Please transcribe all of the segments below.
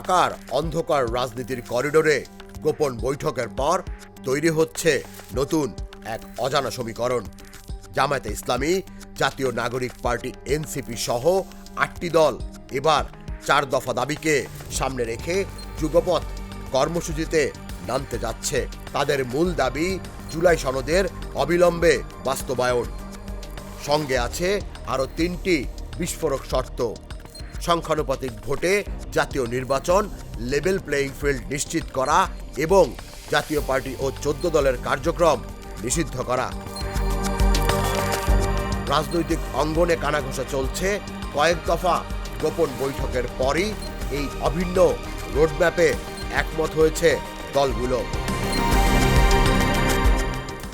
ঢাকার অন্ধকার রাজনীতির করিডোরে গোপন বৈঠকের পর তৈরি হচ্ছে নতুন এক অজানা সমীকরণ। জামায়াতে ইসলামী, জাতীয় নাগরিক পার্টি এনসিপি সহ আটটি দল এবার চার দফা দাবিকে সামনে রেখে যুগপথ কর্মসূচিতে নামতে যাচ্ছে। তাদের মূল দাবি জুলাই সনদের অবিলম্বে বাস্তবায়ন। সঙ্গে আছে আরও তিনটি বিস্ফোরক শর্ত। সংখ্যানুপাতিক ভোটে জাতীয় নির্বাচন লেভেল প্লেয়িং ফিল্ড নিশ্চিত করা এবং জাতীয় পার্টি ও চোদ্দ দলের কার্যক্রম নিষিদ্ধ করা। রাজনৈতিক অঙ্গনে কানাঘোষা চলছে। কয়েক দফা গোপন বৈঠকের পরই এই অভিন্ন রোডম্যাপে একমত হয়েছে দলগুলো।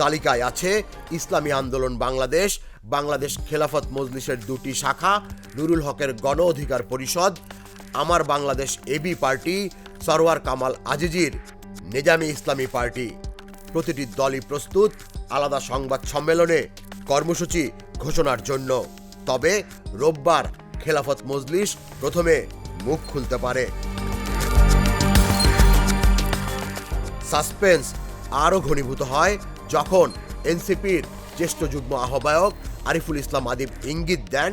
তালিকায় আছে ইসলামী আন্দোলন বাংলাদেশ বাংলাদেশ খেলাফত মজলিসের দুটি শাখা, নুরুল হকের গণ অধিকার পরিষদ আমার বাংলাদেশ এবি পার্টি, সরওয়ার কামাল আজিজির নিজামী ইসলামী পার্টি। প্রতিটি দলই প্রস্তুত, আলাদা সংবাদ সম্মেলনে কর্মসূচি ঘোষণার জন্য। তবে রোববার খেলাফত মজলিস প্রথমে মুখ খুলতে পারে। সাসপেন্স আরও ঘনীভূত হয় যখন এনসিপির জ্যেষ্ঠ যুগ্ম আহ্বায়ক আরিফুল ইসলাম আদিব ইঙ্গিত দেন,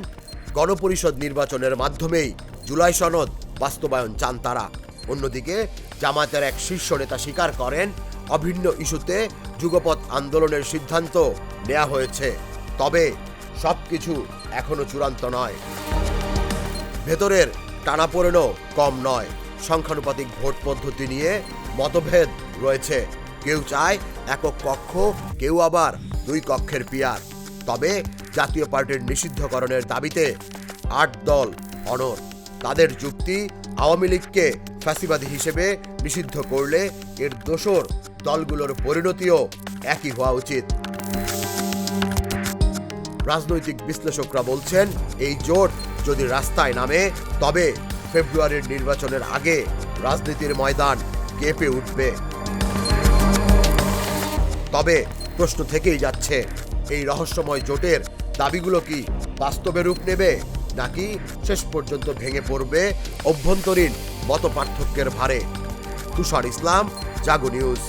গণপরিষদ নির্বাচনের মাধ্যমেই জুলাই সনদ বাস্তবায়ন চান তারা। অন্যদিকে, জামায়াতের এক শীর্ষ নেতা স্বীকার করেন, অভিন্ন ইস্যুতে যুগপৎ আন্দোলনের সিদ্ধান্ত নেওয়া হয়েছে। তবে, সবকিছু এখনও চূড়ান্ত নয়। ভেতরের টানাপোড়েনও কম নয়। সংখ্যানুপাতিক ভোট পদ্ধতি নিয়ে মতভেদ রয়েছে। কেউ চায় একক কক্ষ, কেউ আবার দুই কক্ষের পিয়ার। তবে, জাতীয় পার্টির নিষিদ্ধকরণের দাবিতে আট দল অনর তাদের যুক্তি আওয়ামী লীগকে ফ্যাসিবাদী হিসেবে নিষিদ্ধ করলে এর দোসর দলগুলোর পরিণতিও একই হওয়া উচিত। রাজনৈতিক বিশ্লেষকরা বলছেন, এই জোট যদি রাস্তায় নামে, তবে ফেব্রুয়ারির নির্বাচনের আগে রাজনীতির ময়দান কেঁপে উঠবে। তবে প্রশ্ন থেকেই যাচ্ছে, এই রহস্যময় জোটের দাবিগুলো কি বাস্তবে রূপ নেবে? নাকি শেষ পর্যন্ত ভেঙে পড়বে অভ্যন্তরীণ মত পার্থক্যের ভারে। তুষার ইসলাম জাগো নিউজ।